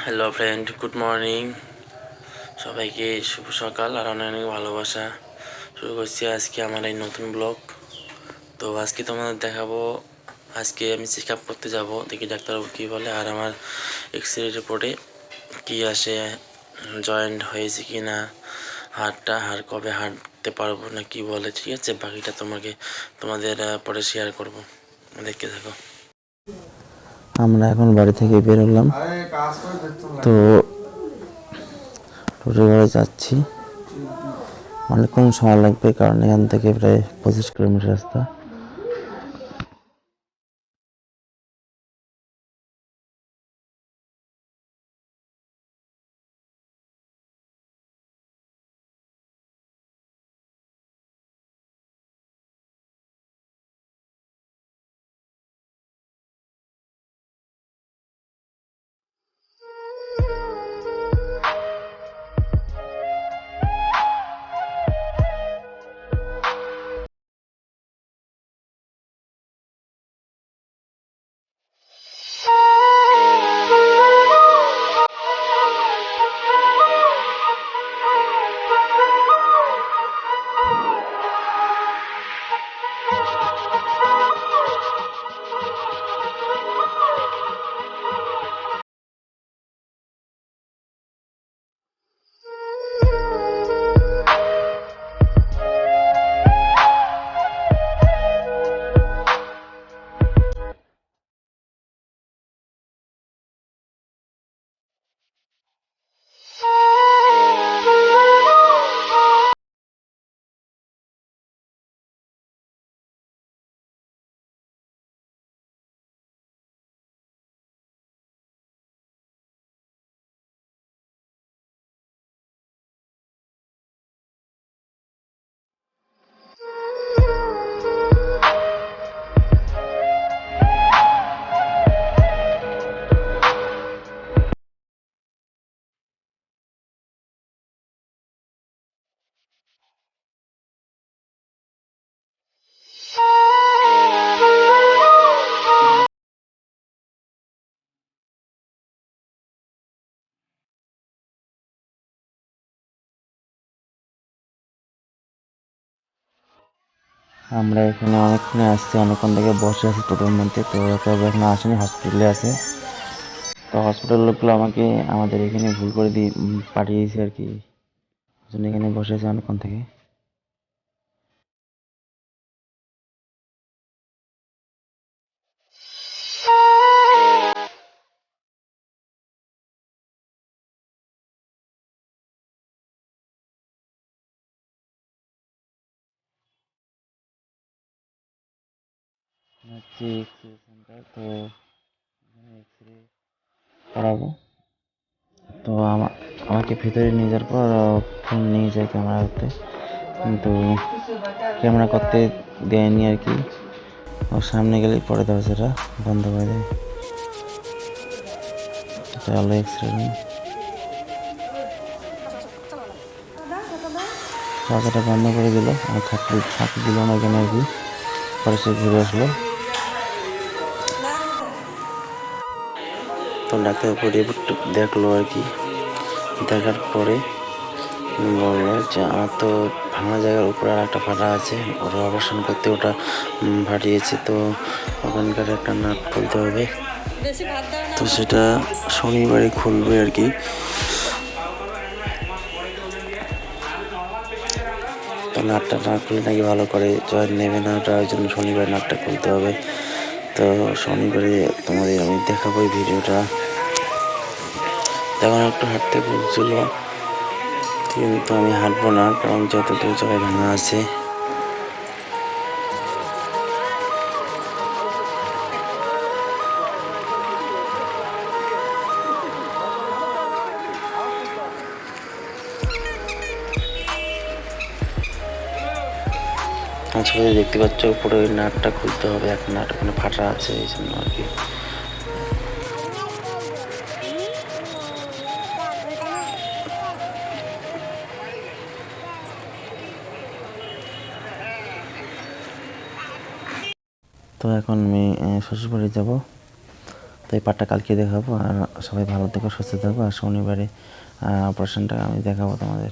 Hello friend good morning সবাইকে শুভ সকাল আর অনেক অনেক ভালোবাসা। শুরু করছি আজকে আমার এই নতুন ব্লগ। তো আজকে তোমাদের দেখাবো আজকে আমি চেক আপ করতে যাব। দেখি ডাক্তারবাবু কী বলে। আর আমার এক্স রে রিপোর্টে কী আসে জয়েন্ট হয়েছে কি না হাড়টা হাড় কবে হাঁটতে পারব না কি বলে ঠিক আছে? বাকিটা তোমাকে তোমাদের পরে শেয়ার করব। দেখতে থাকো। আমরা এখন বাড়ি থেকে বেরোলাম তো টোটো করে যাচ্ছি অনেকক্ষণ সময় লাগবে কারণ এখান থেকে প্রায় পঁচিশ কিলোমিটার রাস্তা। আমরা এখানে অনেকক্ষণে আসছি, অনেকক্ষণ থেকে বসে আছি টোটোর মধ্যে। তো এখনও আসেনি হসপিটালে আছে। তো হসপিটাল লোকগুলো আমাকে, আমাদের এখানে ভুল করে দিয়ে পাঠিয়ে দিয়েছে আর কি। এখানে বসে আছে অনেকক্ষণ থেকে। হচ্ছে সেন্টার তো এক্স রে করাবো। তো আমা- আমাকে ভেতরে নিয়ে যাওয়ার পর ফোন নিয়ে যায় ক্যামেরা করতে কিন্তু ক্যামেরা করতে দেয়নি আর কি। ওর সামনে গেলেই পরে দেবে সেটা, বন্ধ করে দেয়। এটা হলো এক্স রে বন্ধ করে দিল, আর থাকতে থাকতে দিল না কেন আর কি, পরে সে ঘুরে আসলো। তো ডাক্তার রিপোর্ট দেখল আর কি। দেখার পরে বলল যে আমার তো ভাঙা জায়গার উপরে আর একটা ফাটা আছে। ওটা অপারেশন করতে ওটা ফাটিয়েছে। তো ওখানকার একটা নাট খুলতে হবে। তো সেটা শনিবারে খুলবে আর কি। তো নাটটা না খুলে নাকি ভালো করে জয়েন নেবে না। ওটা ওই জন্য শনিবার নাটটা খুলতে হবে। তো শনিবারে তোমাদের আমি দেখাবো এই ভিডিওটা। তখন একটু হাঁটতে বলছিল কিন্তু আমি হাঁটবো না, কারণ যত দূর জায়গায় ভাঙা আছে ছবিতে দেখতে পাচ্ছ উপরে ওই নাটটা খুলতে হবে। এক নাট ওখানে ফাটা আছে, এই জন্য আর কি। তো এখন আমি শ্বশুরবাড়ি যাব। তো এই পার্টটা কালকে দেখাবো, আর সবাই ভালো থেকো, সুস্থ থাকো। আর শনিবারে অপারেশনটা আমি দেখাবো তোমাদের।